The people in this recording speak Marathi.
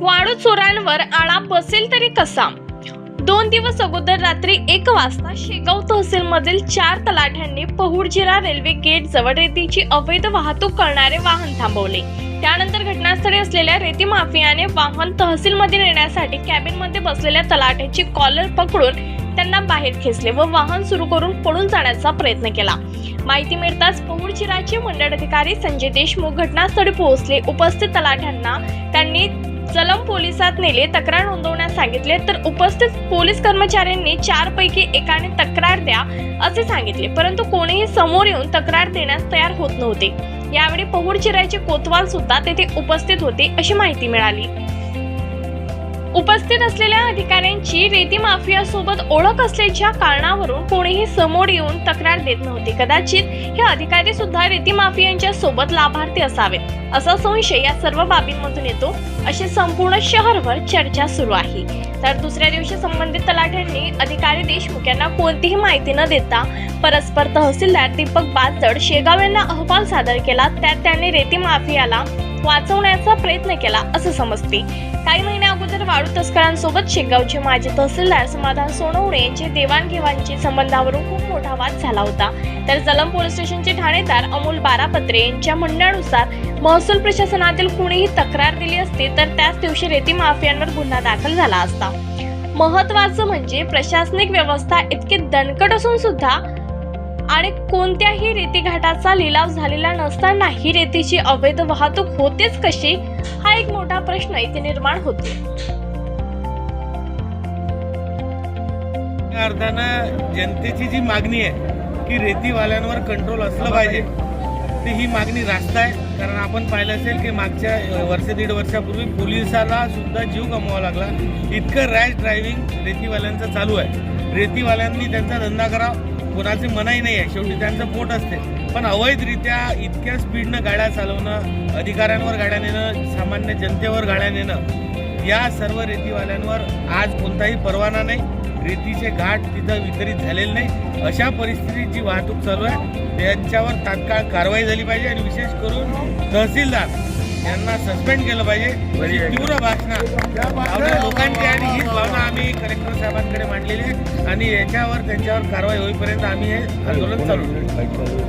वाळू चोरांवर आळा बसेल तरी कसा? दोन दिवस अगोदर रात्री एक वाजता शेगाव तहसीलमधील चार तलाठ्यांनी पहुडजिरा रेल्वे गेट जवळ रेतीची अवैध वाहतूक करणारे वाहन थांबवले. त्यानंतर घटनास्थळी असलेल्या रेती माफियाने वाहन तहसीलमध्ये नेण्यासाठी कॅबिनमध्ये बसलेल्या तलाठ्याची कॉलर पकडून त्यांना बाहेर खेचले व वाहन सुरू करून पळून जाण्याचा प्रयत्न केला. माहिती मिळताच पहुडचिराचे मंडळ अधिकारी संजय देशमुख घटनास्थळी पोहोचले. उपस्थित तलाठ्यांना त्यांनी जलम पोलिसात नेले तक्रार नोंदवण्यास सांगितले तर उपस्थित पोलीस कर्मचाऱ्यांनी चार पैकी एकाने तक्रार द्या असे सांगितले. परंतु कोणीही समोर येऊन तक्रार देण्यास तयार होत नव्हते. यावेळी पहुडचिरायचे कोतवाल सुद्धा तेथे उपस्थित होते अशी माहिती मिळाली. उपस्थित असलेल्या अधिकाऱ्यांची रेती माफिया सोबत ओळख असल्याच्या कारणावरून कोणीही समोर येऊन तक्रार देत नव्हते. कदाचित हे अधिकारी सुद्धा रेती माफियांच्या सोबत लाभार्थी असावेत. असा संशय या सर्व बाबींमधून येतो. अशी संपूर्ण शहरभर चर्चा सुरू आहे. तर दुसऱ्या दिवशी संबंधित तलाठ्यांनी अधिकारी देशमुख यांना कोणतीही माहिती न देता परस्पर तहसीलदार दीपक बाजड शेगाव यांना अहवाल सादर केला. त्यात त्यांनी रेती माफियाला वाचवण्याचा प्रयत्न केला असं समजते. काही महिन्या अगोदर वाळू तस्करांसोबत शेगावचे माजी तहसीलदार समाधान सोनवणे यांचे देवाणघेवाणचे संबंधावरून खूप मोठा वाद झाला होता. तर जलम पोलीस स्टेशनचे ठाणेदार अमोल बारापत्रे यांच्या म्हणण्यानुसार महसूल प्रशासनातील कुणीही तक्रार दिली असती तर त्याच दिवशी रेती माफियांवर गुन्हा दाखल झाला असता. महत्वाचं म्हणजे प्रशासनिक व्यवस्था इतकी दणकट असून सुद्धा आणि कोणत्याही रेतीघाटाचा लिलाव झालेला नसतानाही रेतीची अवैध वाहतूक होतेच कशी? हा एक मोठा प्रश्न इथे निर्माण होतो. अर्थानं जनतेची जी मागणी आहे की रेतीवाल्यांवर कंट्रोल असलं पाहिजे ती ही मागणी रास्त आहे. कारण आपण पाहिलं असेल की मागच्या वर्ष दीड वर्षापूर्वी पोलिसाला सुद्धा जीव गमवावा लागला. इतकं रॅश ड्रायव्हिंग रेतीवाल्यांचं चालू आहे. रेतीवाल्यांनी त्यांचा धंदा करावा. कोणाची मनाई नाही आहे शेवटी त्यांचं पोट असते. पण अवैधरित्या इतक्या स्पीडनं गाड्या चालवणं अधिकाऱ्यांवर गाड्या नेणं सामान्य जनतेवर गाड्या नेणं या सर्व रेतीवाल्यांवर आज कोणताही परवाना नाही. रेतीचे घाट तिथं वितरित झालेले नाही. अशा परिस्थितीत जी वाहतूक चालू आहे त्यांच्यावर तात्काळ कारवाई झाली पाहिजे आणि विशेष करून तहसीलदार. यांना सस्पेंड केलं पाहिजे. तीव्र भाषणा. आपल्या लोकांची आणि हीच भावना आम्ही कलेक्टर साहेबांकडे मांडलेली आहे. आणि याच्यावर त्यांच्यावर कारवाई होईपर्यंत आम्ही हे आंदोलन चालू.